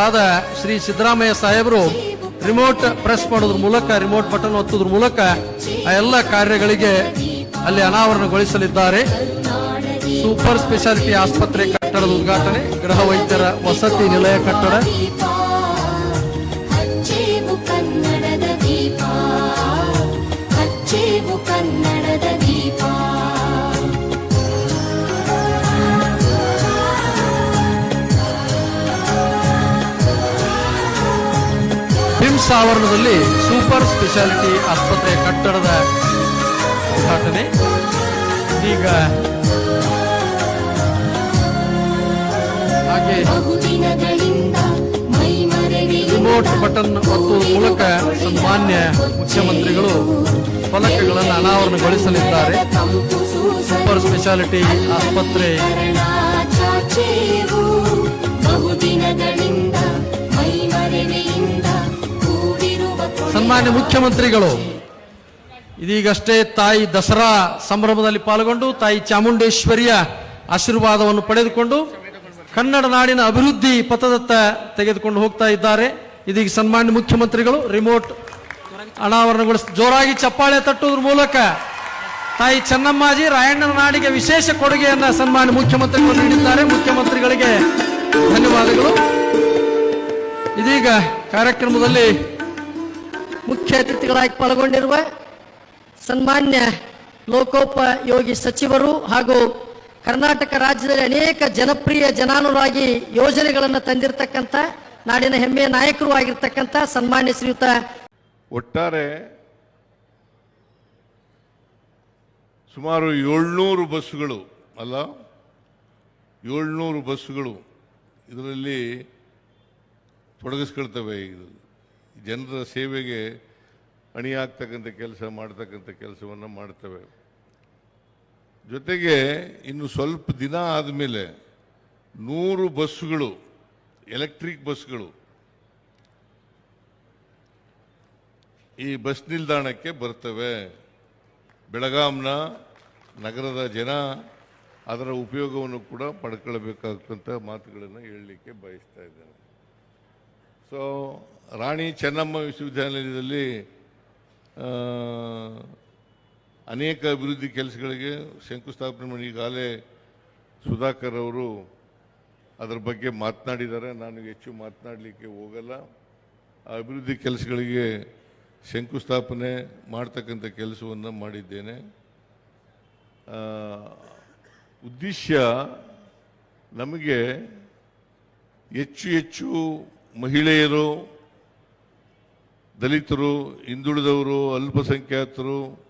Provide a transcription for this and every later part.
ಆದ ಶ್ರೀ ಸಿದ್ದರಾಮಯ್ಯ ಸಾಹೇಬರು remote press ಮಾಡೋದ್ರ ಮೂಲಕ ರಿಮೋಟ್ ಬಟನ್ ಒತ್ತೋದ್ರ ಮೂಲಕ ಆ ಎಲ್ಲ ಕಾರ್ಯಗಳಿಗೆ ಅಲ್ಲಿ ಅನಾವರಣಗೊಳಿಸಲಿದ್ದಾರೆ. ಸೂಪರ್ ಸ್ಪೆಷಾಲಿಟಿ ಆಸ್ಪತ್ರೆ ಕಟ್ಟಡದ ಉದ್ಘಾಟನೆ, ಗೃಹ ವೈದ್ಯರ ವಸತಿ ನಿಲಯ ಕಟ್ಟಡ. ಬಿಮ್ಸ್ ಆವರಣದಲ್ಲಿ ಸೂಪರ್ ಸ್ಪೆಷಾಲಿಟಿ ಆಸ್ಪತ್ರೆ ಕಟ್ಟಡದ ಉದ್ಘಾಟನೆ. ಈಗ ಹಾಗೆ ರಿಮೋಟ್ ಬಟನ್ ಮತ್ತು ಮೂಲಕ ಸನ್ಮಾನ್ಯ ಮುಖ್ಯಮಂತ್ರಿಗಳು ಫಲಕಗಳನ್ನು ಅನಾವರಣಗೊಳಿಸಲಿದ್ದಾರೆ. ಸೂಪರ್ ಸ್ಪೆಷಾಲಿಟಿ ಆಸ್ಪತ್ರೆ. ಸನ್ಮಾನ್ಯ ಮುಖ್ಯಮಂತ್ರಿಗಳು, ಇದೀಗಷ್ಟೇ ತಾಯಿ ದಸರಾ ಸಂಭ್ರಮದಲ್ಲಿ ಪಾಲ್ಗೊಂಡು ತಾಯಿ ಚಾಮುಂಡೇಶ್ವರಿಯ ಆಶೀರ್ವಾದವನ್ನು ಪಡೆದುಕೊಂಡು ಕನ್ನಡ ನಾಡಿನ ಅಭಿವೃದ್ಧಿ ಪಥದತ್ತ ತೆಗೆದುಕೊಂಡು ಹೋಗ್ತಾ ಇದ್ದಾರೆ. ಇದೀಗ ಸನ್ಮಾನ್ಯ ಮುಖ್ಯಮಂತ್ರಿಗಳು, ರಿಮೋಟ್ ಅನಾವರಣಗೊಳಿಸ ಜೋರಾಗಿ ಚಪ್ಪಾಳೆ ತಟ್ಟುವುದ್ರ ಮೂಲಕ ತಾಯಿ ಚೆನ್ನಮ್ಮಾಜಿ ರಾಯಣ್ಣನ ನಾಡಿಗೆ ವಿಶೇಷ ಕೊಡುಗೆಯನ್ನ ಸನ್ಮಾನ್ಯ ಮುಖ್ಯಮಂತ್ರಿಗಳು ನೀಡಿದ್ದಾರೆ. ಮುಖ್ಯಮಂತ್ರಿಗಳಿಗೆ ಧನ್ಯವಾದಗಳು. ಇದೀಗ ಕಾರ್ಯಕ್ರಮದಲ್ಲಿ ಮುಖ್ಯ ಅತಿಥಿಗಳಾಗಿ ಪಾಲ್ಗೊಂಡಿರುವ ಸನ್ಮಾನ್ಯ ಲೋಕೋಪಯೋಗಿ ಸಚಿವರು ಹಾಗೂ ಕರ್ನಾಟಕ ರಾಜ್ಯದಲ್ಲಿ ಅನೇಕ ಜನಪ್ರಿಯ ಜನಾನುರಾಗಿ ಯೋಜನೆಗಳನ್ನು ತಂದಿರತಕ್ಕಂಥ ನಾಡಿನ ಹೆಮ್ಮೆಯ ನಾಯಕರು ಆಗಿರ್ತಕ್ಕಂಥ ಸನ್ಮಾನ್ಯ ಶ್ರೀಯುತ ಒಟ್ಟಾರೆ ಸುಮಾರು ಏಳ್ನೂರು ಬಸ್ಸುಗಳು ಅಲ್ಲ, ಏಳ್ನೂರು ಬಸ್ಸುಗಳು ಇದರಲ್ಲಿ ತೊಡಗಿಸ್ಕೊಳ್ತವೆ ಇದು. ಜನರ ಸೇವೆಗೆ ಅಣಿಯಾಗ್ತಕ್ಕಂಥ ಕೆಲಸ, ಮಾಡ್ತಕ್ಕಂಥ ಕೆಲಸವನ್ನು ಮಾಡ್ತವೆ. ಜೊತೆಗೆ ಇನ್ನು ಸ್ವಲ್ಪ ದಿನ ಆದಮೇಲೆ ನೂರು ಬಸ್ಸುಗಳು, ಎಲೆಕ್ಟ್ರಿಕ್ ಬಸ್ಗಳು ಈ ಬಸ್ ನಿಲ್ದಾಣಕ್ಕೆ ಬರ್ತವೆ. ಬೆಳಗಾಂನ ನಗರದ ಜನ ಅದರ ಉಪಯೋಗವನ್ನು ಕೂಡ ಪಡ್ಕೊಳ್ಬೇಕಾದಂಥ ಮಾತುಗಳನ್ನು ಹೇಳಲಿಕ್ಕೆ ಬಯಸ್ತಾ ಇದ್ದೇನೆ. ಸೊ, ರಾಣಿ ಚೆನ್ನಮ್ಮ ವಿಶ್ವವಿದ್ಯಾನಿಲಯದಲ್ಲಿ ಅನೇಕ ಅಭಿವೃದ್ಧಿ ಕೆಲಸಗಳಿಗೆ ಶಂಕುಸ್ಥಾಪನೆ ಮಾಡಿ ಈಗಾಗಲೇ ಸುಧಾಕರ್ ಅವರು ಅದರ ಬಗ್ಗೆ ಮಾತನಾಡಿದ್ದಾರೆ. ನಾನು ಹೆಚ್ಚು ಮಾತನಾಡಲಿಕ್ಕೆ ಹೋಗಲ್ಲ. ಆ ಅಭಿವೃದ್ಧಿ ಕೆಲಸಗಳಿಗೆ ಶಂಕುಸ್ಥಾಪನೆ ಮಾಡ್ತಕ್ಕಂಥ ಕೆಲಸವನ್ನು ಮಾಡಿದ್ದೇನೆ. ಉದ್ದೇಶ ನಮಗೆ ಹೆಚ್ಚು ಹೆಚ್ಚು ಮಹಿಳೆಯರು, ದಲಿತರು, ಹಿಂದುಳಿದವರು, ಅಲ್ಪಸಂಖ್ಯಾತರು,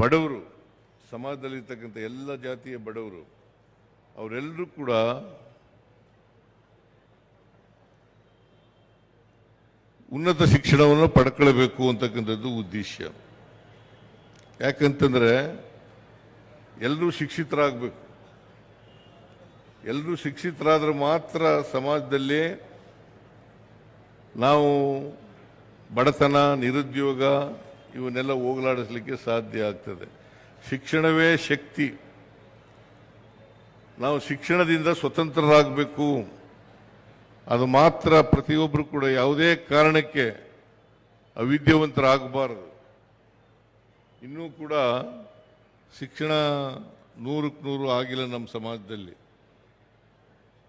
ಬಡವರು ಸಮಾಜದಲ್ಲಿರ್ತಕ್ಕಂಥ ಎಲ್ಲ ಜಾತಿಯ ಬಡವರು, ಅವರೆಲ್ಲರೂ ಕೂಡ ಉನ್ನತ ಶಿಕ್ಷಣವನ್ನು ಪಡ್ಕೊಳ್ಬೇಕು ಅಂತಕ್ಕಂಥದ್ದು ಉದ್ದೇಶ. ಯಾಕಂತಂದರೆ ಎಲ್ಲರೂ ಶಿಕ್ಷಿತರಾಗಬೇಕು. ಎಲ್ಲರೂ ಶಿಕ್ಷಿತರಾದ್ರೆ ಮಾತ್ರ ಸಮಾಜದಲ್ಲಿ ನಾವು ಬಡತನ, ನಿರುದ್ಯೋಗ, ಇವನ್ನೆಲ್ಲ ಹೋಗಲಾಡಿಸಲಿಕ್ಕೆ ಸಾಧ್ಯ ಆಗ್ತದೆ. ಶಿಕ್ಷಣವೇ ಶಕ್ತಿ. ನಾವು ಶಿಕ್ಷಣದಿಂದ ಸ್ವತಂತ್ರರಾಗಬೇಕು. ಅದು ಮಾತ್ರ ಪ್ರತಿಯೊಬ್ಬರು ಕೂಡ ಯಾವುದೇ ಕಾರಣಕ್ಕೆ ಅವಿದ್ಯಾವಂತರಾಗಬಾರದು. ಇನ್ನೂ ಕೂಡ ಶಿಕ್ಷಣ ನೂರಕ್ಕೆ ನೂರು ಆಗಿಲ್ಲ ನಮ್ಮ ಸಮಾಜದಲ್ಲಿ.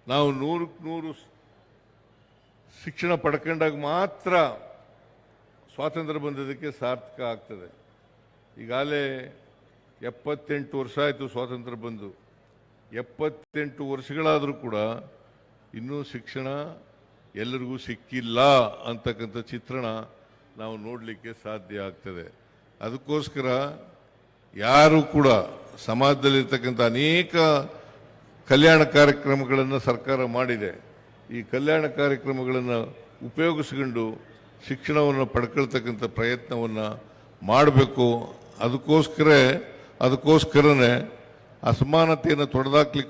ನಾವು ನೂರಕ್ಕೆ ನೂರು ಶಿಕ್ಷಣ ಪಡ್ಕೊಂಡಾಗ ಮಾತ್ರ ಸ್ವಾತಂತ್ರ್ಯ ಬಂದದಕ್ಕೆ ಸಾರ್ಥಕ ಆಗ್ತದೆ. ಈಗಾಗಲೇ ಎಪ್ಪತ್ತೆಂಟು ವರ್ಷ ಆಯಿತು ಸ್ವಾತಂತ್ರ್ಯ ಬಂದು. ಎಪ್ಪತ್ತೆಂಟು ವರ್ಷಗಳಾದರೂ ಕೂಡ ಇನ್ನೂ ಶಿಕ್ಷಣ ಎಲ್ಲರಿಗೂ ಸಿಕ್ಕಿಲ್ಲ ಅಂತಕ್ಕಂಥ ಚಿತ್ರಣ ನಾವು ನೋಡಲಿಕ್ಕೆ ಸಾಧ್ಯ ಆಗ್ತದೆ. ಅದಕ್ಕೋಸ್ಕರ ಯಾರು ಕೂಡ ಸಮಾಜದಲ್ಲಿರ್ತಕ್ಕಂಥ ಅನೇಕ ಕಲ್ಯಾಣ ಕಾರ್ಯಕ್ರಮಗಳನ್ನು ಸರ್ಕಾರ ಮಾಡಿದೆ. ಈ ಕಲ್ಯಾಣ ಕಾರ್ಯಕ್ರಮಗಳನ್ನು ಉಪಯೋಗಿಸ್ಕೊಂಡು ಶಿಕ್ಷಣವನ್ನು ಪಡ್ಕೊಳ್ತಕ್ಕಂಥ ಪ್ರಯತ್ನವನ್ನು ಮಾಡಬೇಕು. ಅದಕ್ಕೋಸ್ಕರ ಅದಕ್ಕೋಸ್ಕರನೇ ಅಸಮಾನತೆಯನ್ನು ತೊಡೆದಾಕ್ಲಿಕ್ಕೆ